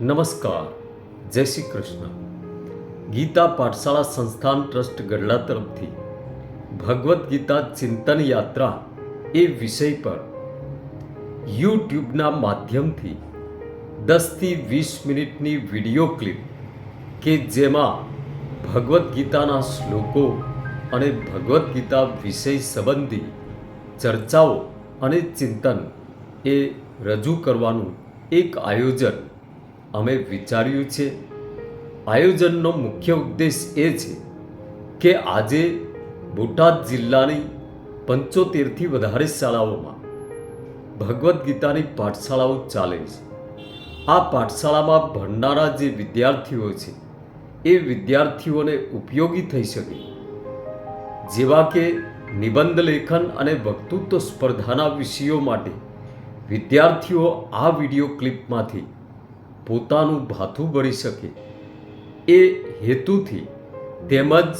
નમસ્કાર. જય શ્રી કૃષ્ણ. ગીતા પાઠશાળા સંસ્થાન ટ્રસ્ટ ગઢડા તરફથી ભગવદ્ ગીતા ચિંતન યાત્રા એ વિષય પર યુટ્યુબના માધ્યમથી દસથી વીસ મિનિટની વીડિયો ક્લિપ કે જેમાં ભગવદ્ ગીતાના શ્લોકો અને ભગવદ્ ગીતા વિષય સંબંધી ચર્ચાઓ અને ચિંતન એ રજૂ કરવાનું એક આયોજન અમે વિચાર્યું છે. આયોજનનો મુખ્ય ઉદ્દેશ એ છે કે આજે બોટાદ જિલ્લાની પંચોતેરથી વધારે શાળાઓમાં ભગવદ્ ગીતાની પાઠશાળાઓ ચાલે છે. આ પાઠશાળામાં ભણનારા જે વિદ્યાર્થીઓ છે, એ વિદ્યાર્થીઓને ઉપયોગી થઈ શકે. જેવા કે નિબંધ લેખન અને વક્તૃત્વ સ્પર્ધાના વિષયો માટે વિદ્યાર્થીઓ આ વીડિયો ક્લિપમાંથી પોતાનું ભાથું ભરી શકે. એ હેતુથી તેમજ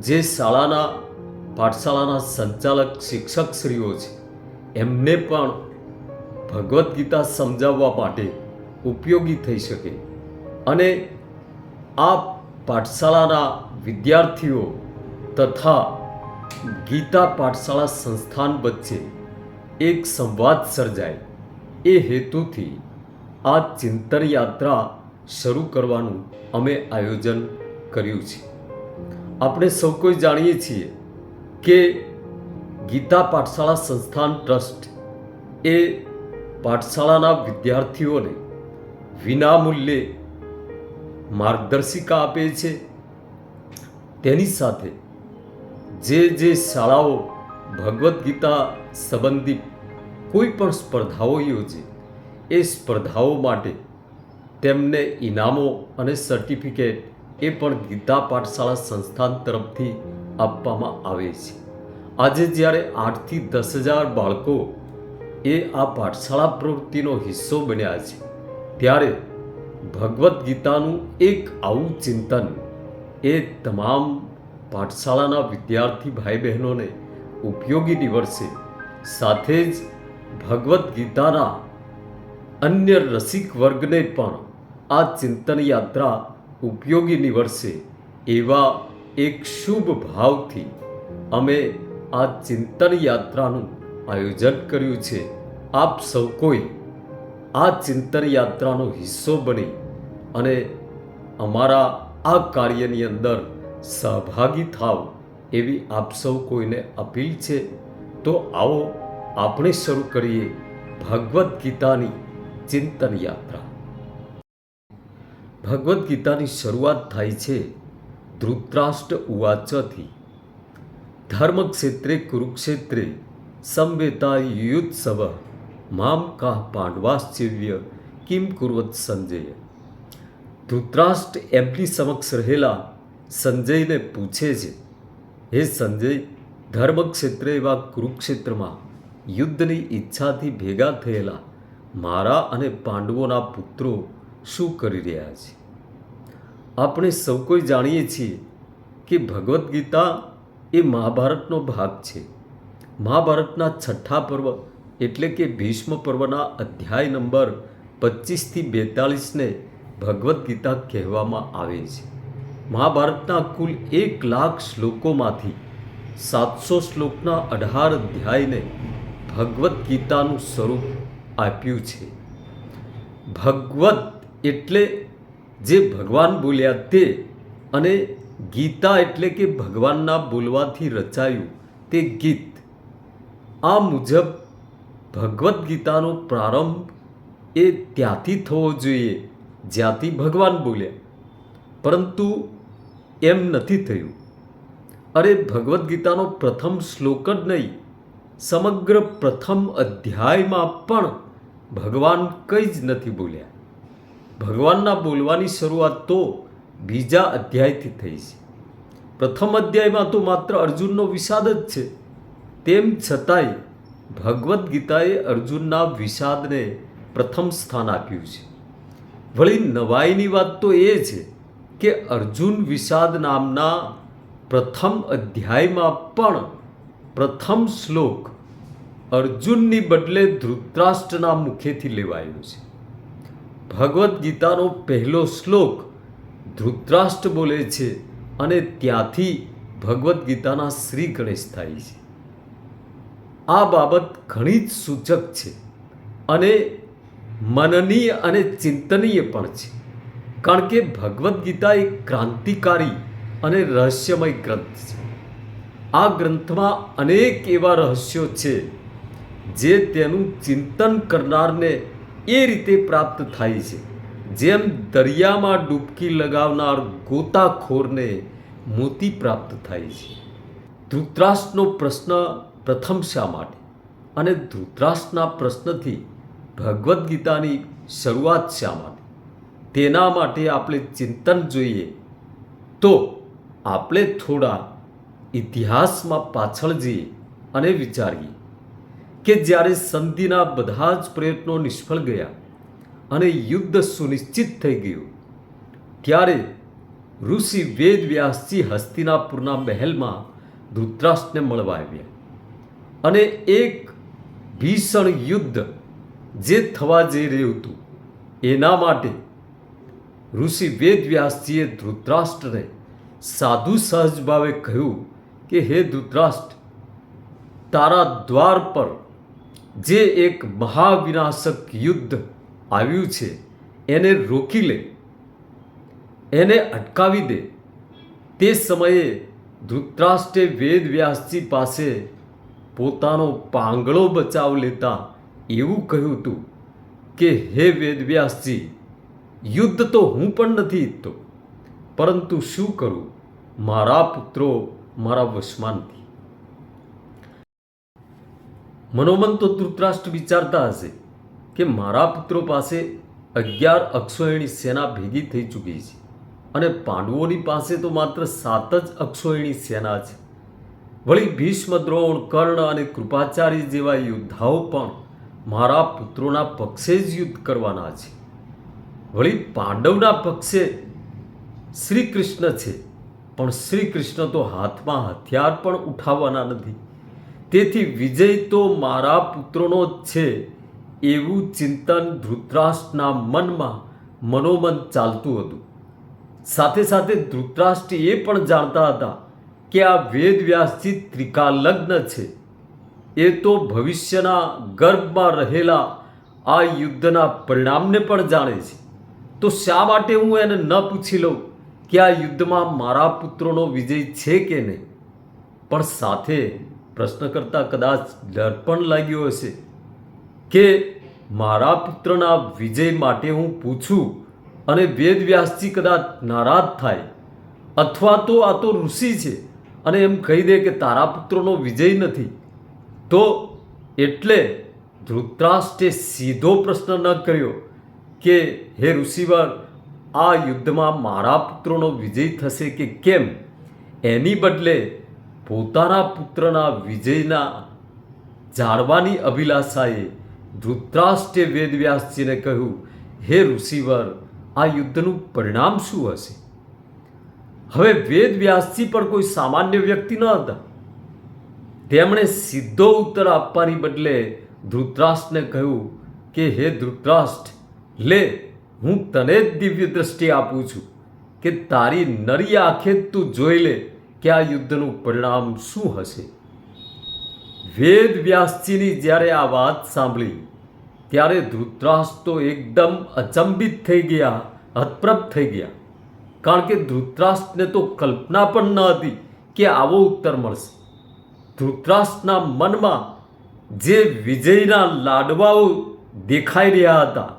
જે શાળાના પાઠશાળાના સંચાલક શિક્ષકશ્રીઓ છે, એમને પણ ભગવદ્ ગીતા સમજાવવા માટે ઉપયોગી થઈ શકે. અને આ પાઠશાળાના વિદ્યાર્થીઓ તથા ગીતા પાઠશાળા સંસ્થાન વચ્ચે એક સંવાદ સર્જાય. એ હેતુથી આ ચિંતન યાત્રા શરૂ કરવાનું અમે આયોજન કર્યું છે. આપણે સૌ કોઈ જાણીએ છીએ કે ગીતા પાઠશાળા સંસ્થાન ટ્રસ્ટ એ પાઠશાળાના વિદ્યાર્થીઓને વિનામૂલ્યે માર્ગદર્શિકા આપે છે. તેની સાથે જે જે શાળાઓ ભગવદ્ ગીતા સંબંધિત કોઈ પણ સ્પર્ધાઓ યોજે એ સ્પર્ધાઓ માટે તેમને ઇનામો અને સર્ટિફિકેટ એ પણ ગીતા પાઠશાળા સંસ્થાન તરફથી આપવામાં આવે છે. આજે જ્યારે આઠથી દસ હજાર બાળકો એ આ પાઠશાળા પ્રવૃત્તિનો હિસ્સો બન્યા છે, ત્યારે ભગવદ્ ગીતાનું એક આવું ચિંતન એ તમામ પાઠશાળાના વિદ્યાર્થી ભાઈ બહેનોને ઉપયોગી નીવડશે સાથે જ ભગવદ્ ગીતાના અન્ય રસિક વર્ગને પણ આ ચિંતન યાત્રા ઉપયોગી નીવડશે એવા એક શુભ ભાવથી અમે આ ચિંતન યાત્રાનું આયોજન કર્યું છે. આપ સૌ કોઈ આ ચિંતન યાત્રાનો હિસ્સો બની અને અમારા આ કાર્યની અંદર સહભાગી થાવ એવી આપ સૌ કોઈને અપીલ છે. તો આવો આપણે શરૂ કરીએ ભગવદ્ ગીતાની ચિંતન યાત્રા ભગવદ્ ગીતાની શરૂઆત થાય છે ધૃતરાષ્ટ્ર ઉવાચથી. ધર્મક્ષેત્રે, કુરુક્ષેત્રે સંવેતા યુત્સવ મામ કાહ પાંડવાશ્ચિવ્ય, કિમ કુર્વત સંજય. ધૃતરાષ્ટ્ર એમની સમક્ષ રહેલા સંજયને પૂછે છે, હે સંજય ધર્મ ક્ષેત્રે એવા કુરુક્ષેત્રમાં યુદ્ધની ઈચ્છાથી ભેગા થયેલા મારા અને પાંડવોના પુત્રો શું કરી રહ્યા છે? આપણે સૌ કોઈ જાણીએ છીએ કે ભગવદ્ ગીતા એ મહાભારતનો ભાગ છે. મહાભારતના છઠ્ઠા પર્વ એટલે કે ભીષ્મ પર્વના અધ્યાય નંબર પચીસથી બેતાળીસને ભગવદ્ ગીતા કહેવામાં આવે છે. મહાભારતના કુલ એક લાખ શ્લોકોમાંથી સાતસો શ્લોકના અઢાર અધ્યાયને ભગવદ્ ગીતાનું સ્વરૂપ આપ્યું છે. ભગવત એટલે જે ભગવાન બોલ્યા તે અને ગીતા એટલે કે ભગવાનના બોલવાથી રચાયું તે ગીત. આ મુજબ ભગવદ્ ગીતાનો પ્રારંભ એ ત્યાંથી થવો જોઈએ, જ્યાંથી ભગવાન બોલ્યા. પરંતુ એમ નથી થયું. અરે, ભગવદ્ ગીતાનો પ્રથમ શ્લોક જ નહીં, સમગ્ર પ્રથમ અધ્યાયમાં પણ ભગવાન કંઈ જ નથી બોલ્યા. ભગવાનના બોલવાની શરૂઆત તો બીજા અધ્યાયથી થઈ છે. પ્રથમ અધ્યાયમાં તો માત્ર અર્જુનનો વિષાદ જ છે. તેમ છતાંય ભગવદ્ ગીતાએ અર્જુનના વિષાદને પ્રથમ સ્થાન આપ્યું છે. વળી નવાઈની વાત તો એ છે કે અર્જુન વિષાદ નામના પ્રથમ અધ્યાયમાં પણ પ્રથમ શ્લોક અર્જુનની બદલે ધૃતરાષ્ટ્રના મુખેથી લેવાયું છે. ભગવદ્ ગીતાનો પહેલો શ્લોક ધૃતરાષ્ટ્ર બોલે છે અને ત્યાંથી ભગવદ્ ગીતાના શ્રી ગણેશ થાય છે. આ બાબત ઘણી જ સૂચક છે અને મનનીય અને ચિંતનીય પણ છે. કારણ કે ભગવદ્ ગીતા એક ક્રાંતિકારી અને રહસ્યમય ગ્રંથ છે. આ ગ્રંથમાં અનેક એવા રહસ્યો છે જે તેનું ચિંતન કરનારને એ રીતે પ્રાપ્ત થાય છે. જેમ દરિયામાં ડૂબકી લગાવનાર ગોતાખોરને મોતી પ્રાપ્ત થાય છે. ધૃતરાષ્ટ્રનો પ્રશ્ન પ્રથમ શા માટે? અને ધૃતરાષ્ટ્રના પ્રશ્નથી ભગવદ્ ગીતાની શરૂઆત શા માટે? તેના માટે આપણે ચિંતન જોઈએ. તો આપણે થોડા ઇતિહાસમાં પાછળ જઈએ અને વિચારીએ. કે જ્યારે સંધિના બધા જ પ્રયત્નો નિષ્ફળ ગયા અને યુદ્ધ સુનિશ્ચિત થઈ ગયું, ત્યારે ઋષિ વેદ વ્યાસજી હસ્તિનાપુરના મહેલમાં ધૃતરાષ્ટ્રને મળવા આવ્યા. અને એક ભીષણ યુદ્ધ જે થવા જઈ રહ્યું હતું, એના માટે ઋષિ વેદવ્યાસજીએ ધૃતરાષ્ટ્રને સાધુ સહજભાવે કહ્યું કે, હે ધૃતરાષ્ટ્ર, તારા દ્વાર પર જે એક મહાવિનાશક યુદ્ધ આવ્યું છે, એને રોકી લે, એને અટકાવી દે. તે સમયે ધૃતરાષ્ટ્રે વેદ વ્યાસજી પાસે પોતાનો પાંગળો બચાવ લેતા એવું કહ્યું હતું કે, હે વેદ વ્યાસજી, યુદ્ધ તો હું પણ નથી ઈચ્છતો, પરંતુ શું કરું? મારા પુત્રો મારા વશમાં નથી. મનોમન તો ધૃતરાષ્ટ્ર વિચારતા હશે કે મારા પુત્રો પાસે અગિયાર અક્ષોહિણી સેના ભેગી થઈ ચૂકી છે અને પાંડવોની પાસે તો માત્ર સાત જ અક્ષોહિણી સેના છે. વળી ભીષ્મ, દ્રોણ, કર્ણ અને કૃપાચાર્ય જેવા યોદ્ધાઓ પણ મારા પુત્રોના પક્ષે જ યુદ્ધ કરવાના છે. વળી પાંડવના પક્ષે શ્રી કૃષ્ણ છે, પણ શ્રી કૃષ્ણ તો હાથમાં હથિયાર પણ ઉઠાવવાના નથી. તેથી વિજય તો મારા પુત્રોનો જ છે, એવું ચિંતન ધૃતરાષ્ટ્રના મનમાં મનોમન ચાલતું હતું. સાથે સાથે ધૃતરાષ્ટ્ર એ પણ જાણતા હતા કે આ વેદવ્યાસજી ત્રિકાલગ્ન છે. એ તો ભવિષ્યના ગર્ભમાં રહેલા આ યુદ્ધના પરિણામને પણ જાણે છે. તો શા માટે હું એને ન પૂછી લઉં કે આ યુદ્ધમાં મારા પુત્રોનો વિજય છે કે નહીં? પણ સાથે પ્રશ્ન કરતાં કદાચ ડર પણ લાગ્યો હશે કે મારા પુત્રના વિજય માટે હું પૂછું અને વેદ વ્યાસજી કદાચ નારાજ થાય અથવા તો આ તો ઋષિ છે અને એમ કહી દે કે તારા પુત્રોનો વિજય નથી. તો એટલે ધૃતરાષ્ટ્રે સીધો પ્રશ્ન ન કર્યો કે, હે ઋષિવર, આ યુદ્ધમાં મારા પુત્રોનો વિજય થશે કે કેમ? એની બદલે પોતાના પુત્રના વિજયના જાણવાની અભિલાષાએ ધૃતરાષ્ટ્રે વેદવ્યાસજીને કહ્યું, હે ઋષિવર, આ યુદ્ધનું પરિણામ શું હશે? હવે વેદવ્યાસજી પણ કોઈ સામાન્ય વ્યક્તિ ન હતા. તેમણે સીધો ઉત્તર આપવાની બદલે ધૃતરાષ્ટ્રને કહ્યું કે, હે ધૃતરાષ્ટ્ર, લે, હું તને જ દિવ્ય દ્રષ્ટિ આપું છું કે તારી નરી આંખે તું જોઈ લે કે આ યુદ્ધનું પરિણામ શું હશે? વેદ વ્યાસજીની જ્યારે આ વાત સાંભળી, ત્યારે ધૃતરાષ્ટ્ર તો એકદમ અચંબિત થઈ ગયા હતપ્રભ થઈ ગયા. કારણ કે ધૃતરાષ્ટ્રને તો કલ્પના પણ ન હતી કે આવો ઉત્તર મળશે. ધૃતરાષ્ટ્રના મનમાં જે વિજયના લાડવાઓ દેખાઈ રહ્યા હતા,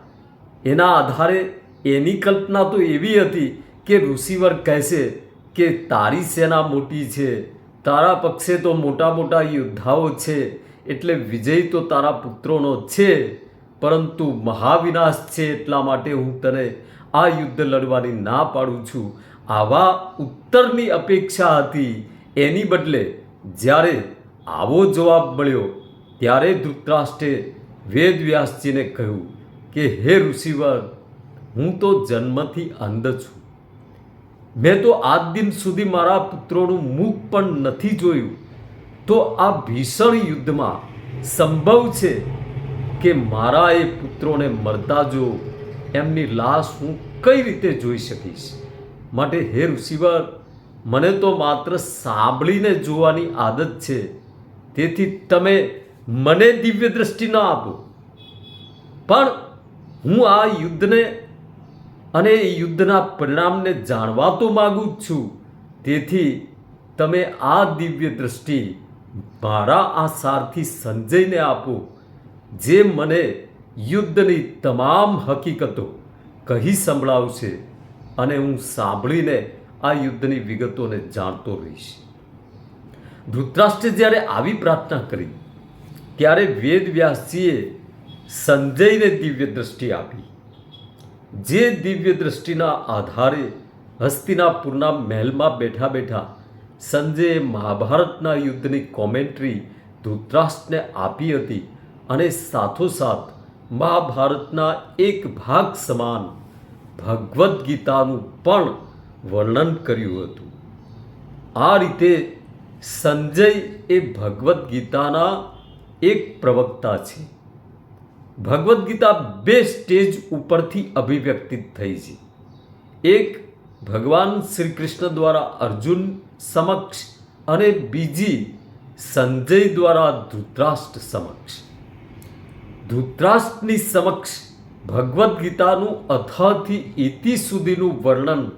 એના આધારે એની કલ્પના તો એવી હતી કે ઋષિવર કહેશે કે તારી સેના મોટી છે, તારા પક્ષે તો મોટા મોટા યોદ્ધાઓ છે, એટલે વિજય તો તારા પુત્રોનો છે, પરંતુ મહાવિનાશ છે એટલા માટે હું તને આ યુદ્ધ લડવાની ના પાડું છું. આવા ઉત્તરની અપેક્ષા હતી. એની બદલે જ્યારે આવો જવાબ મળ્યો, ત્યારે ધૃતરાષ્ટ્રે વેદવ્યાસજીને કહ્યું કે, હે ઋષિવર, હું તો જન્મથી અંધ છું. મેં તો આજ દિન સુધી મારા પુત્રોનું મુખ પણ નથી જોયું. તો આ ભીષણ યુદ્ધમાં સંભવ છે કે મારા એ પુત્રોને મરતા જો એમની લાશ હું કઈ રીતે જોઈ શકીશ? માટે હે ઋષિવર, મને તો માત્ર સાંભળીને જોવાની આદત છે. તેથી તમે મને દિવ્ય દ્રષ્ટિ ન આપો. પણ હું આ યુદ્ધને અને એ યુદ્ધના પરિણામને જાણવા તો માગું જ છું. તેથી તમે આ દિવ્ય દ્રષ્ટિ મારા આ સારથી સંજયને આપો, જે મને યુદ્ધની તમામ હકીકતો કહી સંભળાવશે અને હું સાંભળીને આ યુદ્ધની વિગતોને જાણતો રહીશ. ધૃતરાષ્ટ્રે જ્યારે આવી પ્રાર્થના કરી, ત્યારે વેદવ્યાસજીએ સંજયને દિવ્ય દ્રષ્ટિ આપી. જે દિવ્ય દ્રષ્ટિના આધારે હસ્તિનાપુરના મહેલમાં બેઠા બેઠા સંજયે મહાભારતના યુદ્ધની કોમેન્ટ્રી ધૃતરાષ્ટ્રને આપી હતી અને સાથોસાથ મહાભારતના એક ભાગ સમાન ભગવદ્ ગીતાનું પણ વર્ણન કર્યું હતું. આ રીતે સંજય એ ભગવદ્ ગીતાના એક પ્રવક્તા છે. ભગવદ્ ગીતા બે સ્ટેજ ઉપરથી અભિવ્યક્તિત થઈ છે. એક, ભગવાન શ્રી કૃષ્ણ દ્વારા અર્જુન સમક્ષ અને બીજી, સંજય દ્વારા ધૃતરાષ્ટ્ર સમક્ષ. ધૃતરાષ્ટ્રની સમક્ષ ભગવદ્ ગીતાનું અથાથી ઇતિ સુધીનું વર્ણન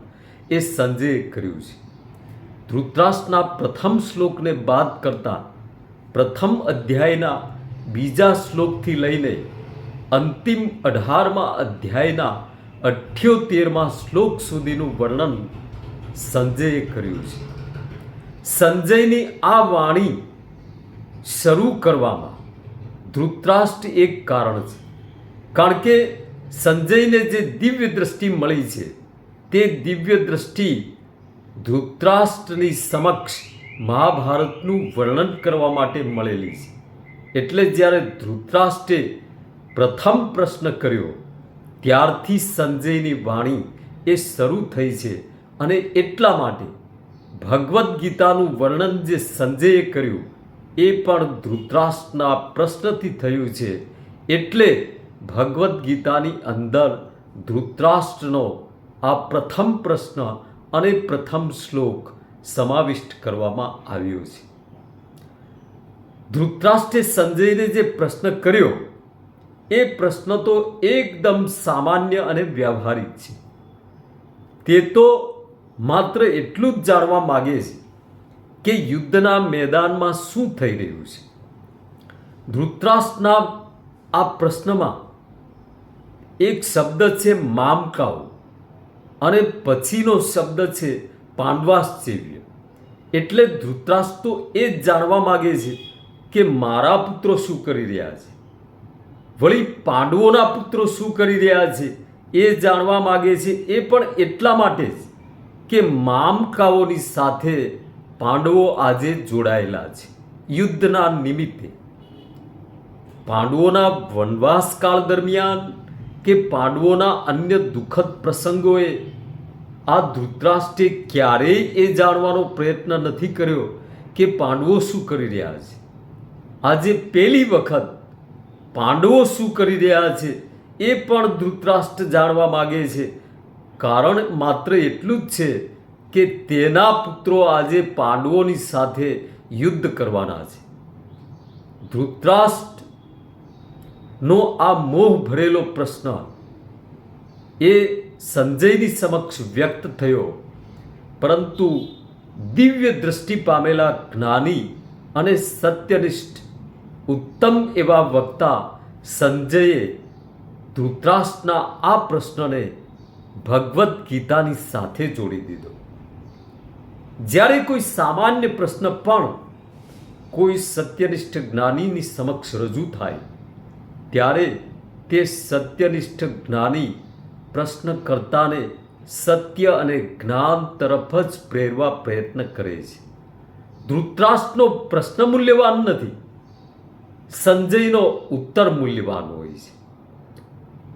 એ સંજયે કર્યું છે. ધૃતરાષ્ટ્રના પ્રથમ શ્લોકને બાદ કરતા પ્રથમ અધ્યાયના બીજા શ્લોકથી લઈને અંતિમ અઢારમા અધ્યાયના અઠ્યોતેરમાં શ્લોક સુધીનું વર્ણન સંજયે કર્યું છે. સંજયની આ વાણી શરૂ કરવામાં ધૃતરાષ્ટ્ર એક કારણ છે. કારણ કે સંજયને જે દિવ્ય દ્રષ્ટિ મળી છે, તે દિવ્ય દ્રષ્ટિ ધૃતરાષ્ટ્રની સમક્ષ મહાભારતનું વર્ણન કરવા માટે મળેલી છે. એટલે જ્યારે ધૃતરાષ્ટ્રે પ્રથમ પ્રશ્ન કર્યો, ત્યારથી સંજયની વાણી એ શરૂ થઈ છે અને એટલા માટે. ભગવદ્ ગીતાનું વર્ણન જે સંજયે કર્યું, એ પણ ધૃતરાષ્ટ્રના પ્રશ્નથી થયું છે. એટલે ભગવદ્ ગીતાની અંદર ધૃતરાષ્ટ્રનો આ પ્રથમ પ્રશ્ન અને પ્રથમ શ્લોક સમાવિષ્ટ કરવામાં આવ્યો છે. ધૃતરાષ્ટ્રે સંજયને જે પ્રશ્ન કર્યો એ પ્રશ્ન તો એકદમ સામાન્ય અને વ્યવહારિક છે. તે તો માત્ર એટલું જ જાણવા માગે છે કે યુદ્ધના મેદાનમાં શું થઈ રહ્યું છે. ધૃતરાષ્ટ્રના આ પ્રશ્નમાં એક શબ્દ છે મામકાઓ અને પછીનો શબ્દ છે પાંડવાશ્ચર્ય. એટલે ધૃતરાષ્ટ્ર તો એ જ જાણવા માગે છે કે મારા પુત્રો શું કરી રહ્યા છે. વળી પાંડવોના પુત્રો શું કરી રહ્યા છે એ જાણવા માગે છે એ પણ એટલા માટે જ કે મામકાઓની સાથે પાંડવો આજે જોડાયેલા છે. યુદ્ધના નિમિત્તે. પાંડવોના વનવાસકાળ દરમિયાન કે પાંડવોના અન્ય દુઃખદ પ્રસંગોએ આ ધૃતરાષ્ટ્રે ક્યારેય એ જાણવાનો પ્રયત્ન નથી કર્યો કે પાંડવો શું કરી રહ્યા છે. આજે પહેલી વખત પાંડવો શું કરી રહ્યા છે એ પણ ધૃતરાષ્ટ્ર જાણવા માગે છે. કારણ માત્ર એટલું જ છે કે તેના પુત્રો આજે પાંડવોની સાથે યુદ્ધ કરવાના છે. ધૃતરાષ્ટ્રનો આ મોહ ભરેલો પ્રશ્ન એ સંજયની સમક્ષ વ્યક્ત થયો. પરંતુ દિવ્ય દ્રષ્ટિ પામેલા જ્ઞાની અને સત્યનિષ્ઠ ઉત્તમ એવા વક્તા સંજયે ધૃતરાષ્ટ્રના આ પ્રશ્નને ભગવદ્ ગીતાની સાથે જોડી દીધો. જ્યારે કોઈ સામાન્ય પ્રશ્ન પણ કોઈ સત્યનિષ્ઠ જ્ઞાનીની સમક્ષ રજૂ થાય, ત્યારે તે સત્યનિષ્ઠ જ્ઞાની પ્રશ્નકર્તાને સત્ય અને જ્ઞાન તરફ જ પ્રેરવા પ્રયત્ન કરે છે. ધૃતરાષ્ટ્રનો પ્રશ્ન મૂલ્યવાન નથી. સંજયનો ઉત્તર મૂલ્યવાન હોય છે.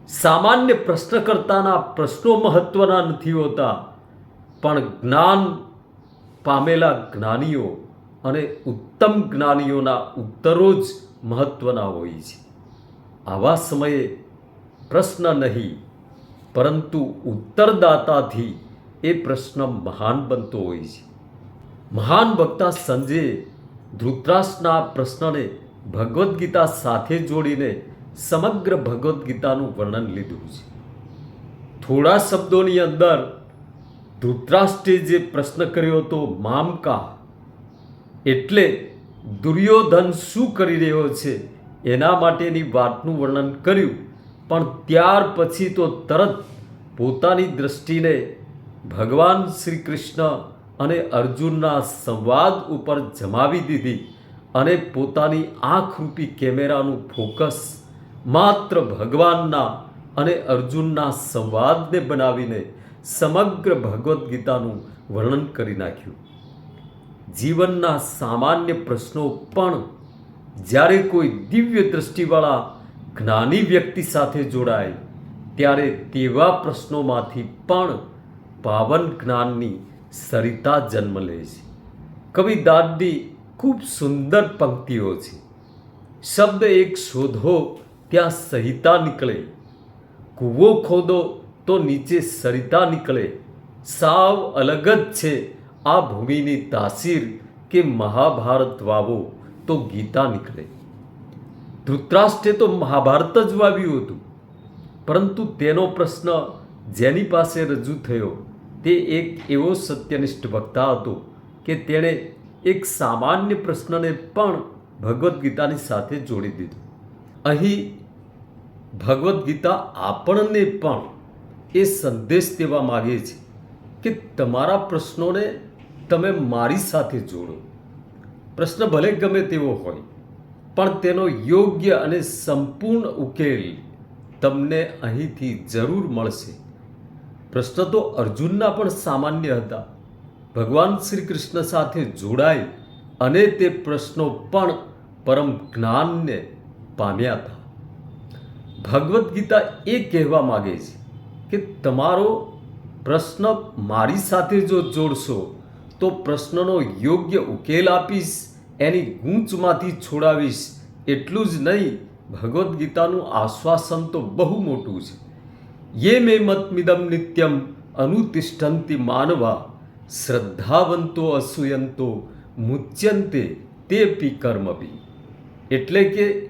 સામાન્ય પ્રશ્નકર્તાના પ્રશ્નો મહત્વના નથી હોતા, પણ જ્ઞાન પામેલા જ્ઞાનીઓ અને ઉત્તમ જ્ઞાનીઓના ઉત્તરો જ મહત્વના હોય છે. આવા સમયે પ્રશ્ન નહીં, પરંતુ ઉત્તરદાતાથી એ પ્રશ્ન મહાન બનતો હોય છે. મહાન વક્તા સંજયે ધૃતરાષ્ટ્રના પ્રશ્નને ભગવદ્ ગીતા સાથે જોડીને સમગ્ર ભગવદ્ ગીતાનું વર્ણન લીધું છે. થોડા શબ્દોની અંદર ધૃતરાષ્ટ્રે જે પ્રશ્ન કર્યો હતો મામકા એટલે દુર્યોધન શું કરી રહ્યો છે એના માટેની વાતનું વર્ણન કર્યું. પણ ત્યાર પછી તો તરત પોતાની દૃષ્ટિને ભગવાન શ્રી કૃષ્ણ અને અર્જુનના સંવાદ ઉપર જમાવી દીધી. અને પોતાની આંખરૂપી કેમેરાનું ફોકસ માત્ર ભગવાનના અને અર્જુનના સંવાદને બનાવીને સમગ્ર ભગવદ્ ગીતાનું વર્ણન કરી નાખ્યું. જીવનના સામાન્ય પ્રશ્નો પણ જ્યારે કોઈ દિવ્ય દૃષ્ટિવાળા જ્ઞાની વ્યક્તિ સાથે જોડાય, ત્યારે તેવા પ્રશ્નોમાંથી પણ પાવન જ્ઞાનની સરિતા જન્મ લે છે. કવિ દાદની ખૂબ સુંદર પંક્તિઓ છે. શબ્દ એક શોધો, ત્યાં સહિતા નીકળે. કૂવો ખોદો, તો નીચે સરિતા નીકળે. સાવ અલગ જ છે આ ભૂમિની તાસીર કે મહાભારત વાવો, તો ગીતા નીકળે. ધૃતરાષ્ટ્રે તો મહાભારત જ વાવ્યું હતું. પરંતુ તેનો પ્રશ્ન જેની પાસે રજૂ થયો, તે એક એવો સત્યનિષ્ઠ વક્તા હતો કે તેણે એક સામાન્ય પ્રશ્નને પણ ભગવદ્ ગીતાની સાથે જોડી દીધો. અહીં ભગવદ્ ગીતા આપણને પણ એ સંદેશ દેવા માગે છે કે તમારા પ્રશ્નોને તમે મારી સાથે જોડો. પ્રશ્ન ભલે ગમે તેવો હોય, પણ તેનો યોગ્ય અને સંપૂર્ણ ઉકેલ તમને અહીંથી જરૂર મળશે. પ્રશ્ન તો અર્જુનના પણ સામાન્ય હતા. ભગવાન શ્રી કૃષ્ણ સાથે જોડાય અને તે પ્રશ્નો પણ પરમ જ્ઞાનને પામ્યા હતા. ભગવદ્ ગીતા એ કહેવા માગે છે કે તમારો પ્રશ્ન મારી સાથે જો જોડશો, તો પ્રશ્નનો યોગ્ય ઉકેલ આપીશ, એની ગૂંચમાંથી છોડાવીશ એટલું જ નહીં, ભગવદ્ ગીતાનું આશ્વાસન તો બહુ મોટું છે. યે મે મતમિદમ નિત્યમ અનુતિષ્ઠંતિ માનવા શ્રદ્ધાવંતો અસૂયંતો મુચ્યંતે તે પી કર્મભી. એટલે કે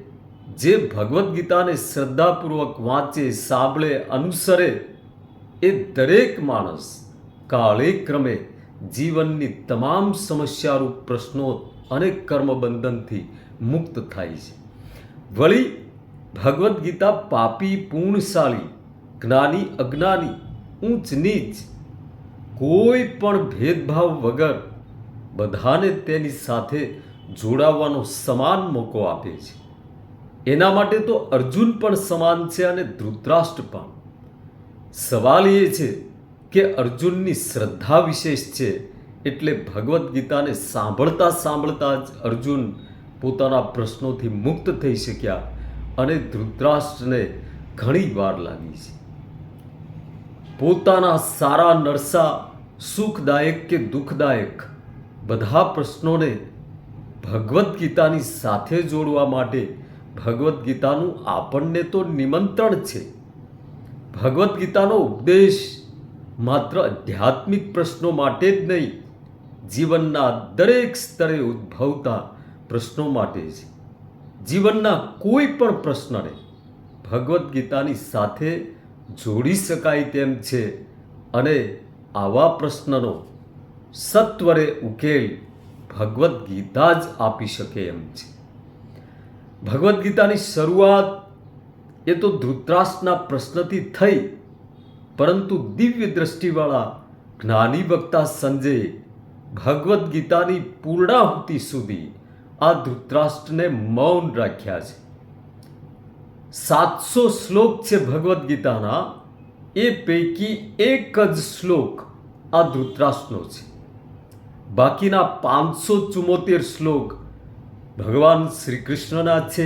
જે ભગવદ્ ગીતાને શ્રદ્ધાપૂર્વક વાંચે, સાંભળે, અનુસરે, એ દરેક માણસ કાળે ક્રમે જીવનની તમામ સમસ્યારૂપ પ્રશ્નો અને કર્મબંધનથી મુક્ત થાય છે. વળી ભગવદ્ ગીતા પાપી, પૂર્ણશાળી, જ્ઞાની, અજ્ઞાની, ઊંચ નીચ કોઈ પણ ભેદભાવ વગર બધાને તેની સાથે જોડાવાનો સમાન મોકો આપે છે. એના માટે તો અર્જુન પણ સમાન છે અને ધૃતરાષ્ટ્ર પણ. સવાલ એ છે કે અર્જુનની શ્રદ્ધા વિશેષ છે એટલે ભગવદ્ ગીતાને સાંભળતા સાંભળતા જ અર્જુન પોતાના પ્રશ્નોથી મુક્ત થઈ શક્યા અને ધૃતરાષ્ટ્રને ઘણી વાર લાગી છે. પોતાના સારા નરસા સુખદાયક કે દુઃખદાયક બધા પ્રશ્નોને ભગવદ્ ગીતાની સાથે જોડવા માટે ભગવદ્ ગીતાનું આપણને તો નિમંત્રણ છે. ભગવદ્ ગીતાનો ઉપદેશ માત્ર આધ્યાત્મિક પ્રશ્નો માટે જ નહીં, જીવનના દરેક સ્તરે ઉદ્ભવતા પ્રશ્નો માટે છે. જીવનના કોઈ પણ પ્રશ્નને ભગવદ્ ગીતાની સાથે જોડી શકાય તેમ છે. અને આવા પ્રશ્નનો સત્વરે ઉકેલ ભગવદ્ ગીતા જ આપી શકે એમ છે. ભગવદ્ ગીતાની શરૂઆત એ તો ધૃતરાષ્ટ્રના પ્રશ્નથી થઈ, પરંતુ દિવ્ય દ્રષ્ટિવાળા જ્ઞાની વક્તા સંજયે ભગવદ્ ગીતાની પૂર્ણાહુતિ સુધી આ ધૃતરાષ્ટ્રને મૌન રાખ્યા છે. સાતસો શ્લોક છે ભગવદ્ ગીતાના એ પૈકી એક જ શ્લોક આ ધૃતરાષ્ટ્રનો છે બાકીના પાંચસો ચુમ્મોતેર શ્લોક ભગવાન શ્રી કૃષ્ણના છે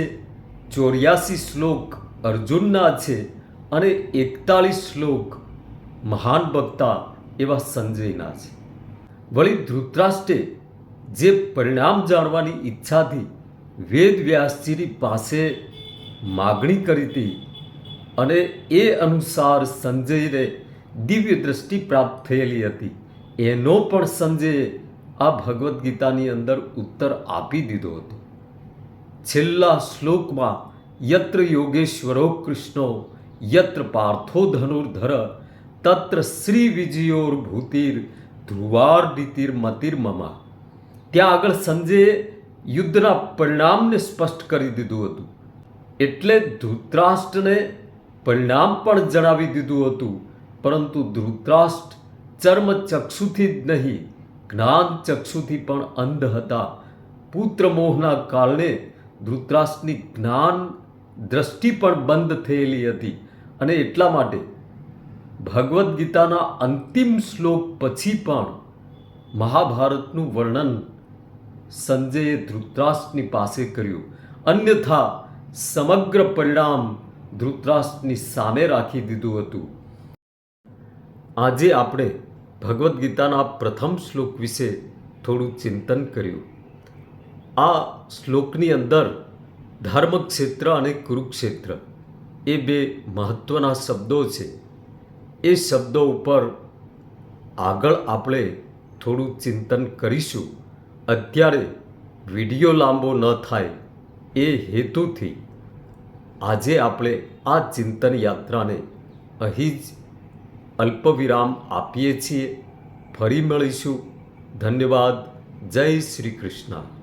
ચોર્યાસી શ્લોક અર્જુનના છે અને એકતાલીસ શ્લોક મહાન વક્તા એવા સંજયના છે વળી ધૃતરાષ્ટ્રે જે પરિણામ જાણવાની ઈચ્છાથી વેદ વ્યાસજીની પાસે માગણી કરી હતી અને એ અનુસાર સંજયને દિવ્ય દ્રષ્ટિ પ્રાપ્ત થયેલી હતી. એનો પણ સંજયે આ ભગવદ્ ગીતાની અંદર ઉત્તર આપી દીધો હતો. છેલ્લા શ્લોકમાં યત્ર યોગેશ્વરો કૃષ્ણો, યત્ર પાર્થો ધનુર્ધર, તત્ર શ્રી વિજયોર ભૂતિર, ધ્રુવાર નીતિર મતિર્મમા ત્યાં આગળ સંજયે યુદ્ધના પરિણામને સ્પષ્ટ કરી દીધું હતું. એટલે ધૃતરાષ્ટ્રને પરિણામ પણ જણાવી દીધું હતું, પરંતુ ધૃતરાષ્ટ્ર ચર્મ ચક્ષુથી જ નહીં, જ્ઞાન ચક્ષુથી પણ અંધ હતા. પુત્ર મોહના કારણે ધૃતરાષ્ટ્રની જ્ઞાન દ્રષ્ટિ પણ બંધ થયેલી હતી. અને એટલા માટે ભગવદ્ ગીતાના અંતિમ શ્લોક પછી પણ મહાભારતનું વર્ણન સંજયે ધૃતરાષ્ટ્રની પાસે કર્યું. અન્યથા સમગ્ર પરિણામ ધૃતરાષ્ટ્રની સામે રાખી દીધું હતું. આજે આપણે ભગવદ્ ગીતાના પ્રથમ શ્લોક વિશે થોડું ચિંતન કર્યું. આ શ્લોકની અંદર ધર્મક્ષેત્ર અને કુરુક્ષેત્ર એ બે મહત્ત્વના શબ્દો છે. એ શબ્દો ઉપર આગળ આપણે થોડું ચિંતન કરીશું. અત્યારે વીડિયો લાંબો ન થાય. એ હેતુથી આજે આપણે આ ચિંતન યાત્રાને અહીં જ અલ્પવિરામ આપીએ છીએ. ફરી મળીશું. ધન્યવાદ. જય શ્રી કૃષ્ણ.